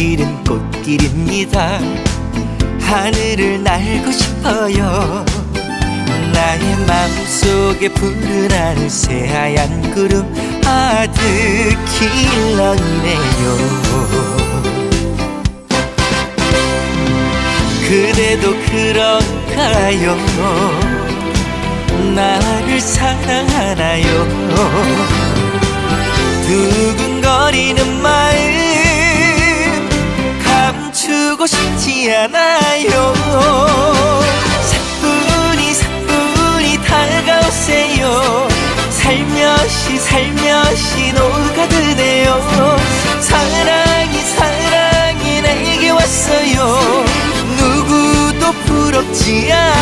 꽃길은 꽃길입니다. 하늘을 날고 싶어요. 나의 마음속에 푸른 하늘 새하얀 구름 아득히 런네요. 그대도 그런가요? 나를 사랑하나요? 두근거리는 않아요? 사뿐히 사뿐히 다가오세요. 살며시 살며시 녹아드네요. 사랑이 사랑이 내게 왔어요. 누구도 부럽지 않아